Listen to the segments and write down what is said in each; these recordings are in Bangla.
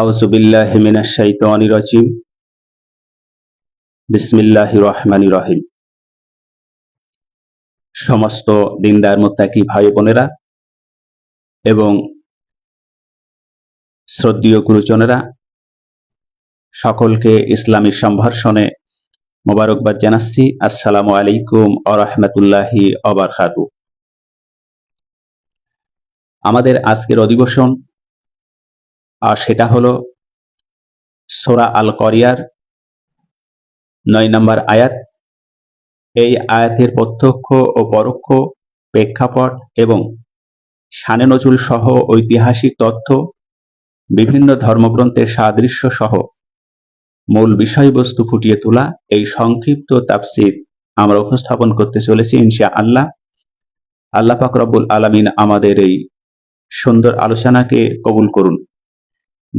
আউযু বিল্লাহি মিনাশ শাইতানির রাজিম। বিসমিল্লাহির রহমানির রহিম। সমস্ত দিনদার মুত্তাকি ভাই বোনেরা এবং শ্রদ্ধীয় গুরুজনেরা, সকলকে ইসলামী সম্ভাষণে মোবারকবাদ জানাচ্ছি। আসসালামু আলাইকুম আ রহমতুল্লাহি অবরকাতু আমাদের আজকের অধিবেশন আর সেটা হলো সোরা আল করিয়ার নয় নম্বর আয়াত। এই আয়াতের প্রত্যক্ষ ও পরোক্ষ প্রেক্ষাপট এবং সানে নজরুল সহ ঐতিহাসিক তথ্য বিভিন্ন ধর্মগ্রন্থের সাদৃশ্য সহ মূল বিষয়বস্তু ফুটিয়ে তোলা এই সংক্ষিপ্ত তাফসির আমরা উপস্থাপন করতে চলেছি ইনশা আল্লাহ আল্লাহ পাক রব্বুল আলামিন আমাদের এই সুন্দর আলোচনাকে কবুল করুন।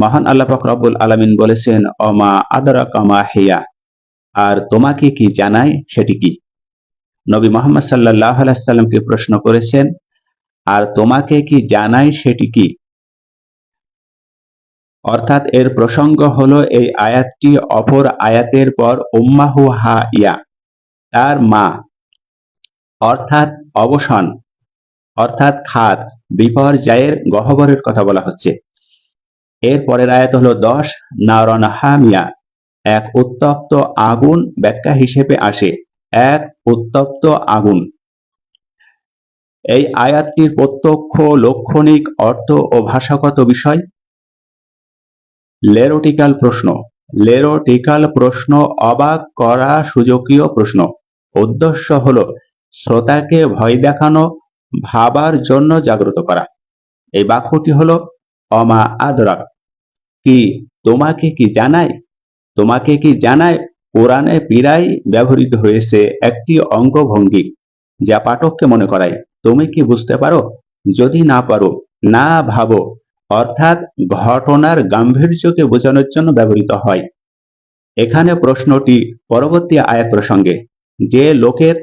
মহান আল্লাহ রব্বুল আলামিন বলেছেন, অমা আদরা কামা হেয়া আর তোমাকে কি জানায় সেটি কি? নবী মোহাম্মদ সাল্লাহ আলাইসাল্লামকে প্রশ্ন করেছেন, আর তোমাকে কি জানায় সেটি কি? অর্থাৎ এর প্রসঙ্গ হলো এই আয়াতটি অপর আয়াতের পর, উম্মাহু হা ইয়া তার মা, অর্থাৎ অবসান, অর্থাৎ খাত বিপর্যয়ের গহ্বরের কথা বলা হচ্ছে। এর পরের আয়াত হলো দশ নারন হামিয়া। এক উত্তপ্ত আগুন ব্যাখ্যা হিসেবে আসে। এক উত্তপ্ত আগুন। এই আয়াতটির প্রত্যক্ষ, লক্ষণিক অর্থ ও ভাষাগত বিষয়? লেরোটিক্যাল প্রশ্ন। লেরোটিক্যাল প্রশ্ন অবাক করা সুযোগীয় প্রশ্ন। উদ্দেশ্য হল শ্রোতাকে ভয় দেখানো, ভাবার জন্য জাগ্রত করা। এই বাক্যটি হলো অমা আদরাক কি তোমাকে কি জানায় তোমাকে কি জানায় কোরআনে পীড়াই ব্যবহৃত হয়েছে একটি অঙ্গভঙ্গি যা পাঠককে মনে করায়। তুমি কি বুঝতে পারো? যদি না পারো, না ভাবো। অর্থাৎ ঘটনার গাম্ভীর্যকে বোঝানোর জন্য ব্যবহৃত হয়। এখানে প্রশ্নটি পরবর্তী আয়াত প্রসঙ্গে, যে লোকের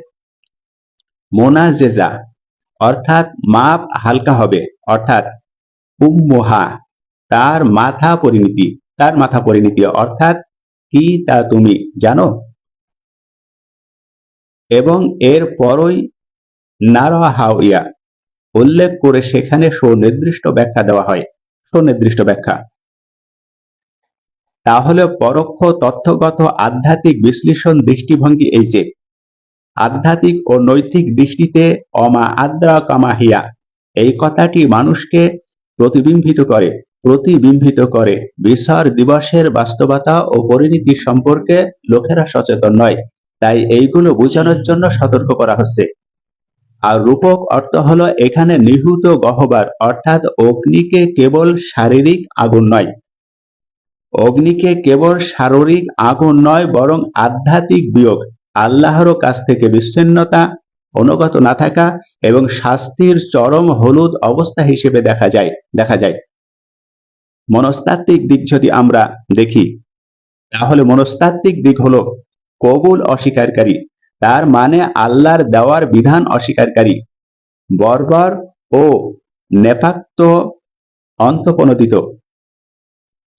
মোনাজেজা, অর্থাৎ মাপ হালকা হবে, অর্থাৎ উম্মোহা, তার মাথা পরিণতি, তার মাথা পরিণতি অর্থাৎ কি তা তুমি জানো? এবং এর পরই নারাহাউয়া উল্লেখ করে সেখানে সুনির্দিষ্ট ব্যাখ্যা দেওয়া হয়। সুনির্দিষ্ট ব্যাখ্যা। তাহলে পরোক্ষ তথ্যগত আধ্যাত্মিক বিশ্লেষণ দৃষ্টিভঙ্গি এই যে। আধ্যাত্মিক ও নৈতিক দৃষ্টিতে অমা আদ্রা কামাহিয়া, এই কথাটি মানুষকে প্রতিবিম্বিত করে প্রতিবিম্বিত করে। বিচার দিবসের বাস্তবতা ও পরিণতি সম্পর্কে লোকেরা সচেতন নয়, তাই এইগুলো বোঝানোর জন্য সতর্ক করা হচ্ছে। আর রূপক অর্থ হলো এখানে নিহুত গহবার, অর্থাৎ অগ্নিকে কেবল শারীরিক আগুন নয়। অগ্নিকে কেবল শারীরিক আগুন নয়, বরং আধ্যাত্মিক বিয়োগ, আল্লাহর কাছ থেকে বিচ্ছিন্নতা অনুগত না থাকা এবং শাস্তির চরম হলুদ অবস্থা হিসেবে দেখা যায় দেখা যায়। মনস্তাত্ত্বিক দিক যদি আমরা দেখি, তাহলে মনস্তাত্ত্বিক দিক হলো কবুল অস্বীকারী, তার মানে আল্লাহর দেওয়ার বিধান অস্বীকারী, বর্বর ও নেপাক্ত অন্তপ্রণোদিত।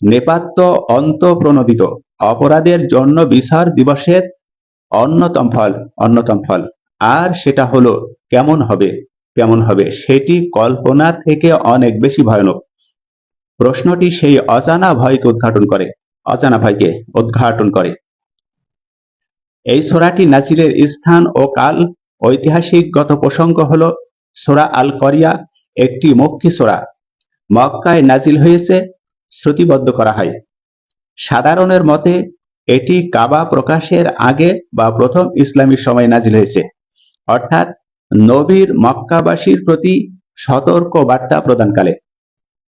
নেপাত্য অন্তপ্রণোদিত, অপরাধের জন্য বিচার দিবসের অন্যতম ফল অন্যতম ফল। আর সেটা হলো কেমন হবে কেমন হবে? সেটি কল্পনা থেকে অনেক বেশি ভয়ানক। প্রশ্নটি সেই অজানা ভয়কে উদ্ঘাটন করে। অজানা ভয়কে উদ্ঘাটন করে। এই সোরাটি নাজিরের স্থান ও কাল ঐতিহাসিকগত প্রসঙ্গ হল সোরা আল করিয়া একটি মক্কি সোরা। মক্কায় নাজিল হয়েছে, শ্রুতিবদ্ধ করা হয়। সাধারণের মতে এটি কাবা প্রকাশের আগে বা প্রথম ইসলামী সময় নাজিল হয়েছে। অর্থাৎ নবীর মক্কাবাসীর প্রতি সতর্ক বার্তা প্রদানকালে।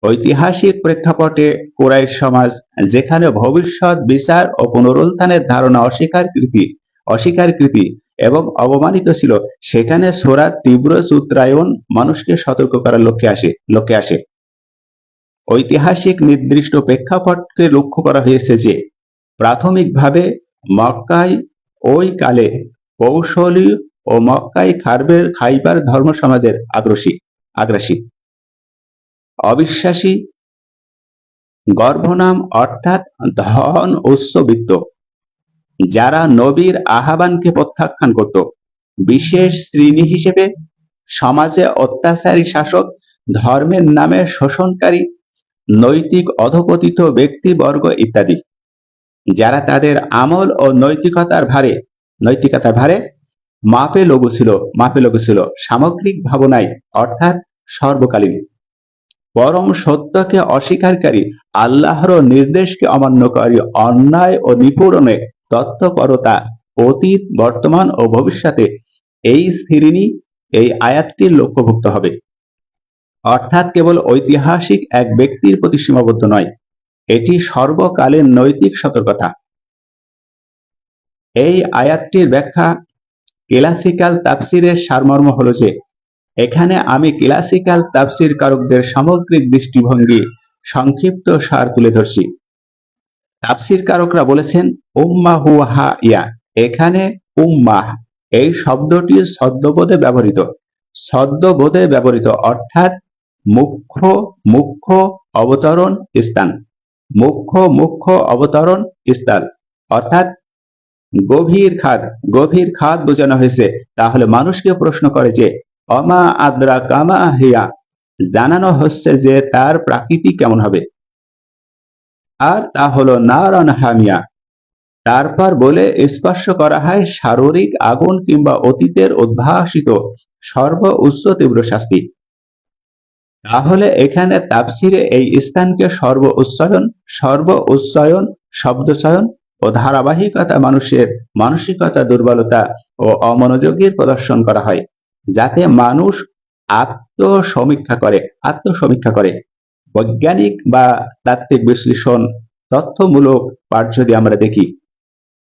ঐতিহাসিক প্রেক্ষাপটে কুরাইশ সমাজ যেখানে ভবিষ্যৎ বিচার ও পুনরুত্থানের ধারণা অস্বীকারকৃতি অস্বীকারকৃতি এবং অবমানিত ছিল, সেখানে সোরার তীব্র সূত্রায়ন মানুষকে সতর্ক করার লক্ষ্যে আসে লক্ষ্যে আসে। ঐতিহাসিক নির্দিষ্ট প্রেক্ষাপটকে লক্ষ্য করা হয়েছে যে, প্রাথমিকভাবে মক্কায় ওই কালে কৌশলী ও মক্কাই খারবের, খাইবার ধর্ম সমাজের আগ্রসী, আগ্রাসী। অবিশ্বাসী গর্ভনাম অর্থাৎ ধন উচ্চবিত্ত যারা নবীর আহ্বানকে প্রত্যাখ্যান করত। বিশেষ শ্রেণি হিসেবে সমাজে অত্যাচারী শাসক, ধর্মের নামে শোষণকারী, নৈতিক অধপতিত ব্যক্তিবর্গ ইত্যাদি, যারা তাদের আমল ও নৈতিকতার ভারে নৈতিকতার ভারে মাপে লঘু ছিল মাপে লঘু ছিল। সামগ্রিক ভাবনায় অর্থাৎ সর্বকালীন। পরম সত্যকে অস্বীকারী, আল্লাহর নির্দেশকে অমান্যকারী অন্যায় ও নিপূরণে তত্ত্বপরতা অতীত, বর্তমান ও ভবিষ্যতে এই শ্রেণি, এই আয়াতটির লক্ষ্যভুক্ত হবে। অর্থাৎ কেবল ঐতিহাসিক এক ব্যক্তির প্রতি সীমাবদ্ধ নয়, এটি সর্বকালের নৈতিক সতর্কতা। এই আয়াতটির ব্যাখ্যা ক্লাসিক্যাল তাফসিরের সারমর্ম হল যে, এখানে আমি ক্লাসিক্যাল তাফসির কারকদের সামগ্রিক দৃষ্টিভঙ্গি সংক্ষিপ্ত সার তুলে ধরছি। তাফসির কারকরা বলেছেন উম্মা হুয়া ইয়া, এখানে উম্মাহ, এই শব্দটি সদ্যবোধে ব্যবহৃত। সদ্যবোধে ব্যবহৃত অর্থাৎ মুখ্য মুখ্য অবতরণ স্থান। মুখ্য মুখ্য অবতরণ স্থান। অর্থাৎ গভীর খাদ গভীর খাদ বোঝানো হয়েছে। তাহলে মানুষকে প্রশ্ন করে যে, অমা আদ্রা কামা হিয়া? জানানো হচ্ছে যে তার প্রাকৃতি কেমন হবে। আর তা হলো নারান হামিয়া। তারপর বলে স্পর্শ করা হয় শারীরিক আগুন কিংবা অতীতের উদ্ভাসিত সর্ব উচ্চ তীব্র শাস্তি। তাহলে এখানে তাপসিরে এই স্থানকে সর্ব উচ্চায়ন সর্ব উচ্চায়ন শব্দচয়ন ও ধারাবাহিকতা, মানুষের মানসিকতা, দুর্বলতা ও অমনোযোগের প্রদর্শন করা হয়, যাতে মানুষ আত্মসমীক্ষা করে আত্মসমীক্ষা করে। বৈজ্ঞানিক বা তাত্ত্বিক বিশ্লেষণ তথ্যমূলক পাঠ যদি আমরা দেখি,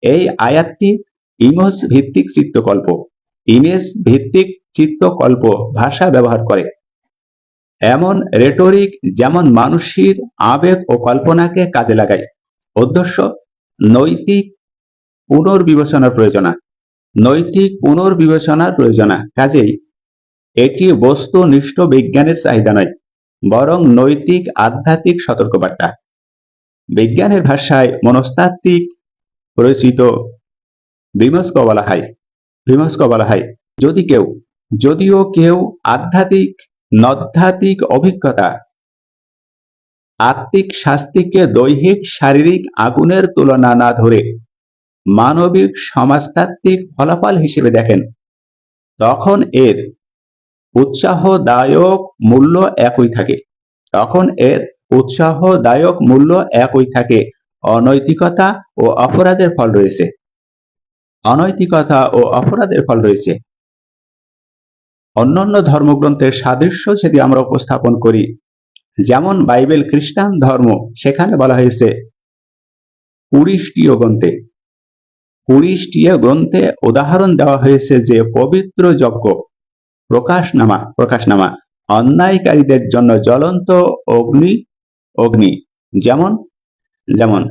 এই আয়াতটি ইমেজ ভিত্তিক চিত্রকল্প, ইমেজ ভিত্তিক চিত্রকল্প ভাষা ব্যবহার করে। এমন রেটরিক যেমন মানুষের আবেগ ও কল্পনাকে কাজে লাগায়। উদ্দেশ্য নৈতিক পুনর্বিবেচনার প্রয়োজনা। নৈতিক পুনর্বিবেচনার প্রয়োজনা। কাজেই এটি বস্তুনিষ্ঠ বিজ্ঞানের চাহিদা নয়, বরং নৈতিক আধ্যাত্মিক সতর্কবার্তা। বিজ্ঞানের ভাষায় মনস্তাত্ত্বিক পরিচিত বিমস্ক বলা হয় বিমস্ক বলা হয়। যদি কেউ, যদিও কেউ আধ্যাত্মিক, নধ্যাত্মিক অভিজ্ঞতা আত্মিক শাস্তিকে দৈহিক, শারীরিক আগুনের তুলনা না ধরে মানবিক সমাজতাত্ত্বিক ফলাফল হিসেবে দেখেন। তখন এর উৎসাহদায়ক মূল্য একই থাকে। তখন এর উৎসাহদায়ক মূল্য একই থাকে। অনৈতিকতা ও অপরাধের ফল রয়েছে। অনৈতিকতা ও অপরাধের ফল রয়েছে। অন্যান্য ধর্মগ্রন্থের সাদৃশ্য যদি আমরা উপস্থাপন করি যেমন বাইবেল খ্রিস্টান ধর্ম, সেখানে বলা হয়েছে কুড়িশটিও গ্রন্থে কুড়িশটিও গ্রন্থে উদাহরণ দেওয়া হয়েছে যে, পবিত্র যজ্ঞ, প্রকাশনামা প্রকাশনামা, অন্যায়কারীদের জন্য জ্বলন্ত অগ্নি অগ্নি, যেমন যেমন,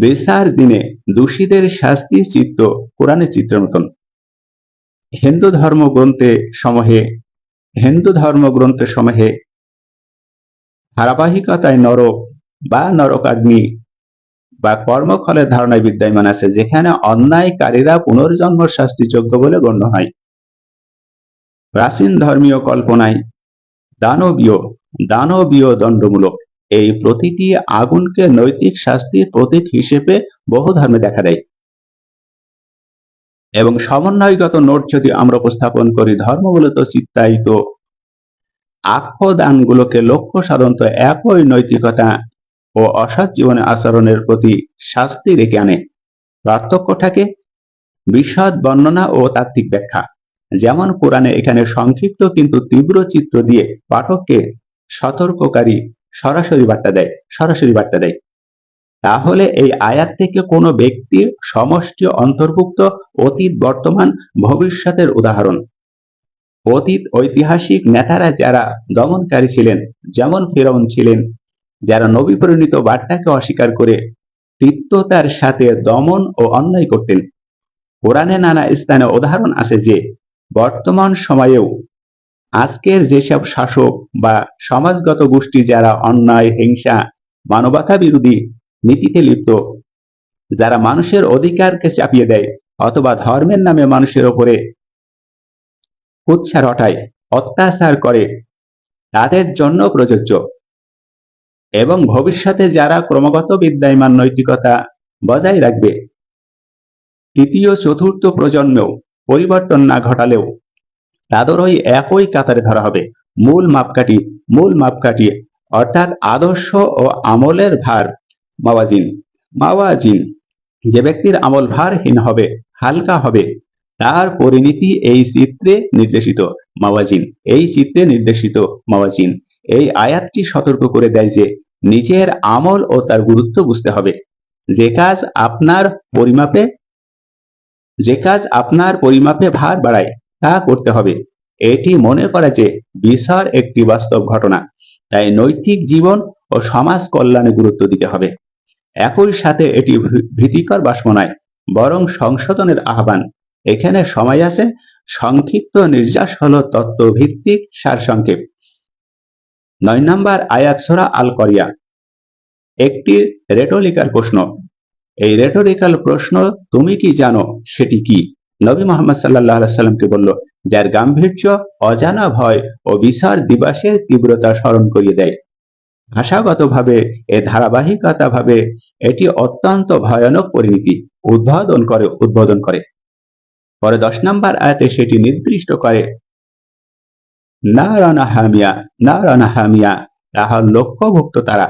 বেসার দিনে দোষীদের শাস্তি চিত্ত, কোরআনের চিত্রের মতন। হিন্দু ধর্মগ্রন্থে সমূহে, হিন্দু ধর্মগ্রন্থের সমূহে ধারাবাহিকতায় নরক বা নরকাগ্নি বা কর্মফলের ধারণায় বিদ্যমান আছে, যেখানে অন্যায়কারীরা পুনর্জন্ম শাস্তিযোগ্য বলে গণ্য হয়। প্রাচীন ধর্মীয় কল্পনায় দানবীয় দানবীয় দণ্ডমূলক এই প্রতিটি আগুনকে নৈতিক শাস্তির প্রতীক হিসেবে বহু ধর্মে দেখা দেয়। এবং সমন্বয়গত নোট যদি আমরা উপস্থাপন করি, ধর্মমূলত চিত্তায়িত আখ্যদানগুলোকে লক্ষ্য সাধনত একই নৈতিকতা ও অসৎ জীবনে আচরণের প্রতি শাস্তি রেখে আনে। পার্থক্যটাকে বিশদ বর্ণনা ও তাত্ত্বিক ব্যাখ্যা। যেমন কোরআনে এখানে সংক্ষিপ্ত কিন্তু তীব্র চিত্র দিয়ে পাঠককে সতর্ককারী সরাসরি বার্তা দেয়, সরাসরি বার্তা দেয়। তাহলে এই আয়াত থেকে কোনো ব্যক্তির সমষ্টি অন্তর্ভুক্ত অতীত, বর্তমান, ভবিষ্যতের উদাহরণ। অতীত ঐতিহাসিক নেতারা যারা দমনকারী ছিলেন, যেমন ফেরাউন ছিলেন, যারা নবী পরিণীত বার্তাকে অস্বীকার করে তিক্ততার সাথে দমন ও অন্যায় করতেন। কোরআনে নানা স্থানে উদাহরণ আছে যে, বর্তমান সময়েও আজকের যেসব শাসক বা সমাজগত গোষ্ঠী যারা অন্যায়, হিংসা, মানবতা বিরোধী নীতিতে লিপ্ত, যারা মানুষের অধিকারকে চাপিয়ে দেয় অথবা ধর্মের নামে মানুষের ওপরে কুৎসা রটায় অত্যাচার করে তাদের জন্য প্রযোজ্য। এবং ভবিষ্যতে যারা ক্রমাগত বিদ্যায়মান নৈতিকতা বজায় রাখবে, তৃতীয় চতুর্থ প্রজন্মেও পরিবর্তন না ঘটালেও তাদের ওই একই কাতারে ধরা হবে। মূল মাপকাঠি মূল মাপকাঠি অর্থাৎ আদর্শ ও আমলের ভার মাওয়াজিন। মাওয়াজিন, যে ব্যক্তির আমল ভারহীন হবে, হালকা হবে তার পরিণতি এই চিত্রে নির্দেশিত, মাওয়াজিন। এই চিত্রে নির্দেশিত, মাওয়াজিন। এই আয়াতটি সতর্ক করে দেয় যে, নিজের আমল ও তার গুরুত্ব বুঝতে হবে। যে কাজ আপনার পরিমাপে, যে কাজ আপনার পরিমাপে ভার বাড়ায়, তা করতে হবে। এটি মনে করা যে বিচার একটি বাস্তব ঘটনা। তাই নৈতিক জীবন ও সমাজ কল্যাণে গুরুত্ব দিতে হবে। একই সাথে এটি ভীতিকর বাষ্প নয়, বরং সংশোধনের আহ্বান। এখানে সময় আছে। সংক্ষিপ্ত নির্যাস হল তত্ত্বভিত্তিক সারসংক্ষেপ। নয় নম্বর আয়াত সোরা আল করিয়া একটি রেটোরিক্যাল প্রশ্ন। এই রেটোরিক্যাল প্রশ্ন তুমি কি জানো? সেটি কি? নবী মোহাম্মদ সাল্লাহ সাল্লামকে বলল, যার গাম্ভীর্য অজানা ভয় ও বিচার দিবাসের তীব্রতা স্মরণ করিয়ে দেয়। ভাষাগতভাবে, এ ধারাবাহিকতা ভাবে এটি অত্যন্ত ভয়ানক পরিণতি, উদ্বোধন করে উদ্বোধন করে। পরে দশ নম্বর আয়াতে সেটি নির্দিষ্ট করে না রানা হামিয়া না রানা হামিয়া তাহার লক্ষ্যভুক্ত তারা।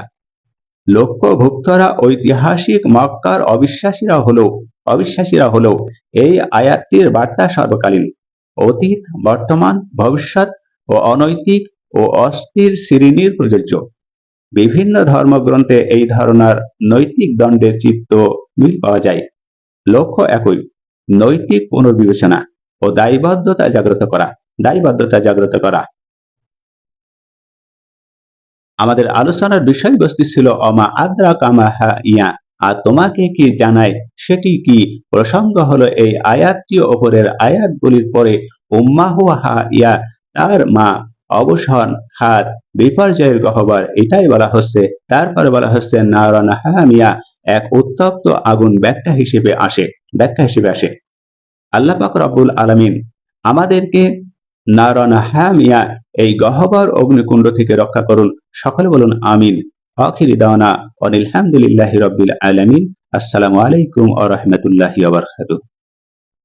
লক্ষ্যভুক্তরা ঐতিহাসিক মক্কার অবিশ্বাসীরা হলেও অবিশ্বাসীরা হলেও এই আয়াতটির বার্তা সর্বকালীন। অতীত, বর্তমান, ভবিষ্যৎ ও অনৈতিক ও অস্থির শ্রেণির প্রযোজ্য। বিভিন্ন ধর্মগ্রন্থে এই ধারণার নৈতিক দণ্ডের চিত্ত মিল পাওয়া যায়। লক্ষ্য একই নৈতিক পুনর্বিবেচনা ও দায়বদ্ধতা জাগ্রত করা, দায়বদ্ধতা জাগ্রত করা। আমাদের আলোচনার বিষয়বস্তু ছিল, অমা আদ্রা কামা হা ইয়া, আর তোমাকে কি জানায় সেটি কি? প্রসঙ্গ হলো এই আয়াতটি ওপরের আয়াতগুলির পরে উম্মাহ হা ইয়া, তার মা অবসন খাত বিপর্যয়ের গহবর, এটাই বলা হচ্ছে। তারপরে বলা হচ্ছে নারায়ণ হামিয়া এক উত্তপ্ত আগুন ব্যাখ্যা হিসেবে আসে, ব্যাখ্যা হিসেবে আসে। আল্লাহ পাক রব্বুল আলমিন আমাদেরকে নারনা হ্যামিয়া এই গহবর অগ্নিকুণ্ড থেকে রক্ষা করুন। সকলে বলুন, আমিন। আখিরি দাওয়ানা অনিল হামদুলিল্লাহি রব্বিল আলমিন। আসসালামু আলাইকুম আ রহমতুল্লাহ